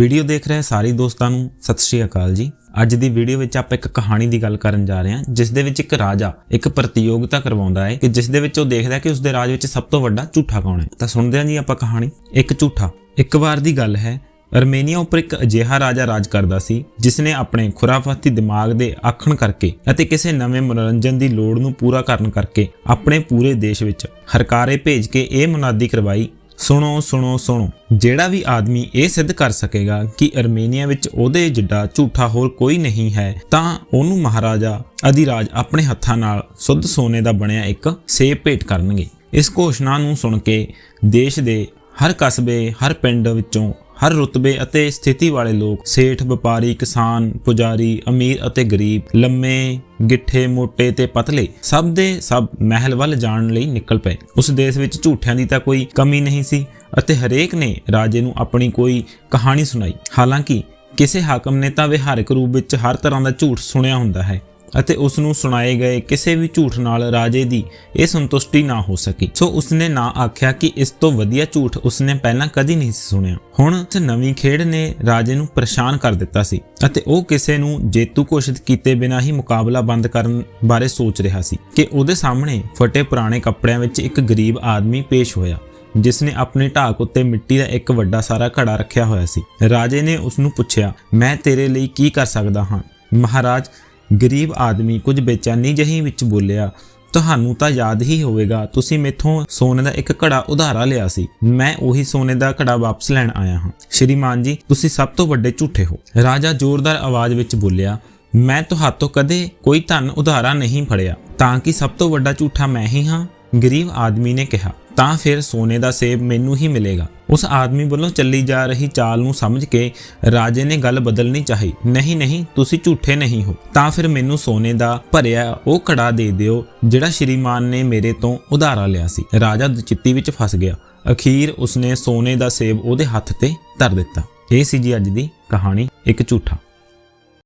Video ਦੇਖ ਰਹੇ ਸਾਰੇ ਦੋਸਤਾਂ ਨੂੰ ਸਤਿ ਸ਼੍ਰੀ ਅਕਾਲ ਜੀ। ਅੱਜ ਦੀ ਵੀਡੀਓ ਵਿੱਚ ਆਪਾਂ ਇੱਕ ਕਹਾਣੀ ਦੀ ਗੱਲ ਕਰਨ ਜਾ ਰਹੇ ਹਾਂ, ਜਿਸ ਦੇ ਵਿੱਚ ਇੱਕ ਰਾਜਾ ਇੱਕ ਪ੍ਰਤੀਯੋਗਤਾ ਕਰਵਾਉਂਦਾ ਹੈ ਕਿ ਜਿਸ ਦੇ ਵਿੱਚ ਉਹ ਦੇਖਦਾ ਹੈ ਕਿ ਉਸ ਦੇ ਰਾਜ ਵਿੱਚ ਸਭ ਤੋਂ ਵੱਡਾ ਝੂਠਾ ਕੌਣ ਹੈ। ਤਾਂ ਸੁਣਦੇ ਹਾਂ ਜੀ ਆਪਾਂ ਕਹਾਣੀ, ਇੱਕ ਝੂਠਾ। ਇੱਕ ਵਾਰ ਦੀ ਗੱਲ ਹੈ, ਅਰਮੇਨੀਆ ਉੱਪਰ ਇੱਕ ਅਜਿਹਾ ਰਾਜਾ ਰਾਜ ਕਰਦਾ ਸੀ ਜਿਸ ਨੇ ਆਪਣੇ ਖੁਰਾਫਾਤੀ ਦਿਮਾਗ ਦੇ ਆਖਣ ਕਰਕੇ ਅਤੇ ਕਿਸੇ ਨਵੇਂ ਮਨੋਰੰਜਨ ਦੀ ਲੋੜ ਨੂੰ ਪੂਰਾ ਕਰਨ ਕਰਕੇ ਆਪਣੇ ਪੂਰੇ ਦੇਸ਼ ਵਿੱਚ ਹਰਕਾਰੇ ਭੇਜ ਕੇ ਇਹ ਮੁਨਾਦੀ ਕਰਵਾਈ ਸੁਣੋ ਸੁਣੋ ਸੁਣੋ। ਜਿਹੜਾ ਵੀ ਆਦਮੀ ਇਹ ਸਿੱਧ ਕਰ ਸਕੇਗਾ ਕਿ ਅਰਮੇਨੀਆ ਵਿੱਚ ਉਹਦੇ ਜਿੱਡਾ ਝੂਠਾ ਹੋਰ ਕੋਈ ਨਹੀਂ ਹੈ, ਤਾਂ ਉਹਨੂੰ ਮਹਾਰਾਜਾ ਅਧਿਰਾਜ ਆਪਣੇ ਹੱਥਾਂ ਨਾਲ ਸੁੱਧ ਸੋਨੇ ਦਾ ਬਣਿਆ ਇੱਕ ਸੇਬ ਭੇਟ ਕਰਨਗੇ। ਇਸ ਘੋਸ਼ਣਾ ਨੂੰ ਸੁਣ ਕੇ ਦੇਸ਼ ਦੇ ਹਰ ਕਸਬੇ, ਹਰ ਪਿੰਡ ਵਿੱਚੋਂ ਹਰ ਰੁਤਬੇ ਅਤੇ ਸਥਿਤੀ ਵਾਲੇ ਲੋਕ, ਸੇਠ, ਵਪਾਰੀ, ਕਿਸਾਨ, ਪੁਜਾਰੀ, ਅਮੀਰ ਅਤੇ ਗਰੀਬ, ਲੰਮੇ, ਗਿੱਠੇ, ਮੋਟੇ ਤੇ ਪਤਲੇ, ਸਭ ਦੇ ਸਭ ਮਹਿਲ ਵੱਲ ਜਾਣ ਲਈ ਨਿਕਲ ਪਏ। ਉਸ ਦੇਸ਼ ਵਿੱਚ ਝੂਠਿਆਂ ਦੀ ਤਾਂ ਕੋਈ ਕਮੀ ਨਹੀਂ ਸੀ ਅਤੇ ਹਰੇਕ ਨੇ ਰਾਜੇ ਨੂੰ ਆਪਣੀ ਕੋਈ ਕਹਾਣੀ ਸੁਣਾਈ। ਹਾਲਾਂਕਿ ਕਿਸੇ ਹਾਕਮ ਨੇ ਤਾਂ ਵਿਹਾਰਕ ਰੂਪ ਵਿੱਚ ਹਰ ਤਰ੍ਹਾਂ ਦਾ ਝੂਠ ਸੁਣਿਆ ਹੁੰਦਾ ਹੈ। ਅਤੇ ਉਸ ਨੂੰ ਸੁਣਾਏ ਗਏ ਕਿਸੇ ਵੀ ਝੂਠ ਨਾਲ ਰਾਜੇ ਦੀ ਇਹ ਸੰਤੁਸ਼ਟੀ ਨਾ ਹੋ ਸਕੀ। ਸੋ ਉਸਨੇ ਨਾ ਆਖਿਆ ਕਿ ਇਸ ਤੋਂ ਵਧੀਆ ਝੂਠ ਉਸਨੇ ਪਹਿਲਾਂ ਕਦੀ ਨਹੀਂ ਸੁਣਿਆ। ਹੁਣ ਇਸ ਨਵੀਂ ਖੇਡ ਨੇ ਰਾਜੇ ਨੂੰ ਪਰੇਸ਼ਾਨ ਕਰ ਦਿੱਤਾ ਸੀ ਅਤੇ ਉਹ ਕਿਸੇ ਨੂੰ ਜੇਤੂ ਘੋਸ਼ਿਤ ਕੀਤੇ ਬਿਨਾਂ ਹੀ ਮੁਕਾਬਲਾ ਬੰਦ ਕਰਨ ਬਾਰੇ ਸੋਚ ਰਿਹਾ ਸੀ ਕਿ ਉਹਦੇ ਸਾਹਮਣੇ ਫਟੇ ਪੁਰਾਣੇ ਕੱਪੜਿਆਂ ਵਿੱਚ ਇੱਕ ਗਰੀਬ ਆਦਮੀ ਪੇਸ਼ ਹੋਇਆ ਜਿਸ ਨੇ ਆਪਣੀ ਢਾਕ ਉੱਤੇ ਮਿੱਟੀ ਦਾ ਇੱਕ ਵੱਡਾ ਸਾਰਾ ਘੜਾ ਰੱਖਿਆ ਹੋਇਆ ਸੀ। ਰਾਜੇ ਨੇ ਉਸ ਨੂੰ ਪੁੱਛਿਆ, ਮੈਂ ਤੇਰੇ ਲਈ ਕੀ ਕਰ ਸਕਦਾ ਹਾਂ? ਮਹਾਰਾਜ ਗਰੀਬ ਆਦਮੀ ਕੁਝ ਬੇਚੈਨੀ ਜਹੀ ਵਿੱਚ ਬੋਲਿਆ, ਤੁਹਾਨੂੰ ਤਾਂ ਯਾਦ ਹੀ ਹੋਵੇਗਾ, ਤੁਸੀਂ ਮੇਥੋਂ ਸੋਨੇ ਦਾ ਇੱਕ ਘੜਾ ਉਧਾਰਾ ਲਿਆ ਸੀ। ਮੈਂ ਉਹੀ ਸੋਨੇ ਦਾ ਘੜਾ ਵਾਪਸ ਲੈਣ ਆਇਆ ਹਾਂ। ਸ਼੍ਰੀਮਾਨ ਜੀ, ਤੁਸੀਂ ਸਭ ਤੋਂ ਵੱਡੇ ਝੂਠੇ ਹੋ। ਰਾਜਾ ਜ਼ੋਰਦਾਰ ਆਵਾਜ਼ ਵਿੱਚ ਬੋਲਿਆ, ਮੈਂ ਤੁਹਾਤੋਂ ਕਦੇ ਕੋਈ ਧਨ ਉਧਾਰਾ ਨਹੀਂ ਫੜਿਆ, ਤਾਂ ਕਿ ਸਭ ਤੋਂ ਵੱਡਾ ਝੂਠਾ ਮੈਂ ਹੀ ਹਾਂ, ਗਰੀਬ ਆਦਮੀ ਨੇ ਕਿਹਾ। ਤਾਂ ਫਿਰ ਸੋਨੇ ਦਾ ਸੇਬ ਮੈਨੂੰ ਹੀ ਮਿਲੇਗਾ। ਉਸ ਆਦਮੀ ਵੱਲੋਂ ਚੱਲੀ ਜਾ ਰਹੀ ਚਾਲ ਨੂੰ ਸਮਝ ਕੇ ਰਾਜੇ ਨੇ ਗੱਲ ਬਦਲਣੀ ਚਾਹੀ। ਨਹੀਂ ਨਹੀਂ, ਤੁਸੀਂ ਝੂਠੇ ਨਹੀਂ ਹੋ। ਤਾਂ ਫਿਰ ਮੈਨੂੰ ਸੋਨੇ ਦਾ ਭਰਿਆ ਉਹ ਘੜਾ ਦੇ ਦਿਓ, ਜਿਹੜਾ ਸ਼੍ਰੀਮਾਨ ਨੇ ਮੇਰੇ ਤੋਂ ਉਧਾਰਾ ਲਿਆ ਸੀ। ਰਾਜਾ ਦੁਚਿੱਤੀ ਵਿੱਚ ਫਸ ਗਿਆ। ਅਖੀਰ ਉਸਨੇ ਸੋਨੇ ਦਾ ਸੇਬ ਉਹਦੇ ਹੱਥ ਤੇ ਧਰ ਦਿੱਤਾ। ਇਹ ਸੀ ਜੀ ਅੱਜ ਦੀ ਕਹਾਣੀ, ਇੱਕ ਝੂਠਾ।